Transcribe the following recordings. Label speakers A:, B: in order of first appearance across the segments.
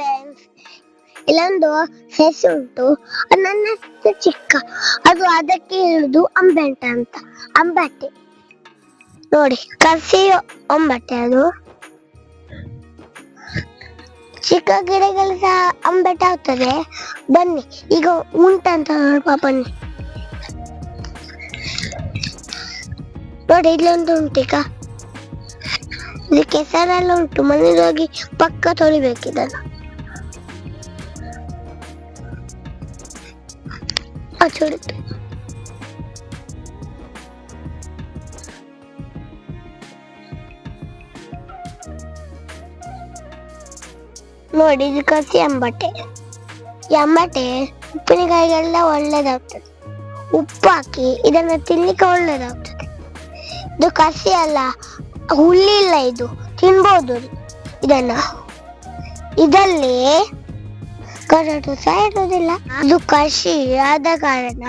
A: Friends ಇಲ್ಲೊಂದು cess ಉಂಟು. ನನ್ನ ಚಿಕ್ಕ. ಅದು ಅದಕ್ಕೆ ಹೇಳುದು ಅಂಬೆಂಟ ಅಂತ. ಅಂಬಟ್ಟೆ ನೋಡಿ ಕಸಿ ಅಂಬಟ್ಟೆ ಅದು. ಚಿಕ್ಕ ಗಿಡಗಳು ಸಹ ಅಂಬಟ್ಟೆ ಆಗ್ತದೆ. ಬನ್ನಿ, ಈಗ ಉಂಟಂತ ನೋಡುವ, ಬನ್ನಿ. ನೋಡಿ, ಇಲ್ಲೊಂದು ಉಂಟು ಈಗ. ಇದು ಕೆಸರೆಲ್ಲ ಉಂಟು. ಮನೆಗೆ ಹೋಗಿ ಪಕ್ಕ ತೊಳಿಬೇಕು ಅಚುಡಿತು ನೋಡಿ, ಇದು ಕಸಿ ಅಂಬಟೆ ಈ ಅಂಬಟೆ ಉಪ್ಪಿನಕಾಯಿಗೆಲ್ಲ ಒಳ್ಳೇದಾಗ್ತದೆ. ಉಪ್ಪು ಹಾಕಿ ಇದನ್ನ ತಿನ್ಲಿಕ್ಕೆ ಒಳ್ಳೇದಾಗ್ತದೆ. ಇದು ಕಸಿ ಅಲ್ಲ ಹುಲ್ಲಿಲ್ಲ ಇದು. ತಿನ್ಬೋದು. ಇದನ್ನ. ಇದರಲ್ಲಿ ಕೊರಟು ಸಹ ಇರುವುದಿಲ್ಲ. ಅದು ಕಸಿ ಆದ ಕಾರಣ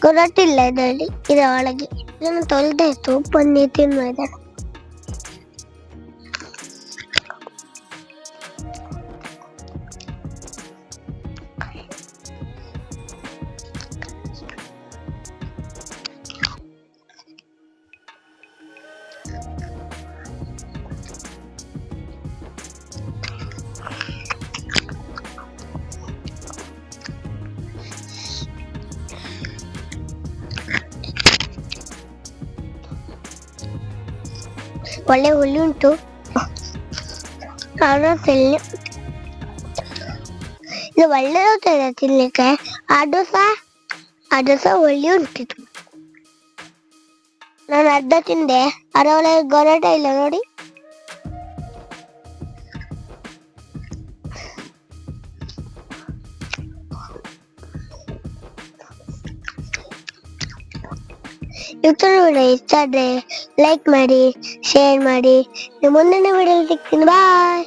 A: ಕೊರಟಿಲ್ಲ ಇದರಲ್ಲಿ. ಇದರ ಒಳಗೆ ಇದನ್ನು ತೊಳೆದಾಯ್ತು ಬನ್ನಿ ತಿನ್ನುವ ಒಳ್ಳೆ ಹುಳಿ ಉಂಟು ಆದ್ರೂ ತಿನ್ನಿ ಇದು ಒಳ್ಳೆದಾಗ್ತದೆ ತಿನ್ಲಿಕ್ಕೆ ಅದು ಸಹ ಅದು ಸಹ ಒಳ್ಳೆ ಉಂಟಿತು ನಾನು ಅರ್ಧ ತಿಂದೆ ಅದರ ಒಳಗೆ ಗೊರಟ ಇಲ್ಲ ನೋಡಿ ಇವತ್ತಿನ ಕೂಡ ಇಷ್ಟ ಆದ್ರೆ ಲೈಕ್ ಮಾಡಿ ಶೇರ್ ಮಾಡಿ. ಮುಂದಿನ ವಿಡಿಯೋ ಸಿಗ್ತೀನಿ. ಬಾಯ್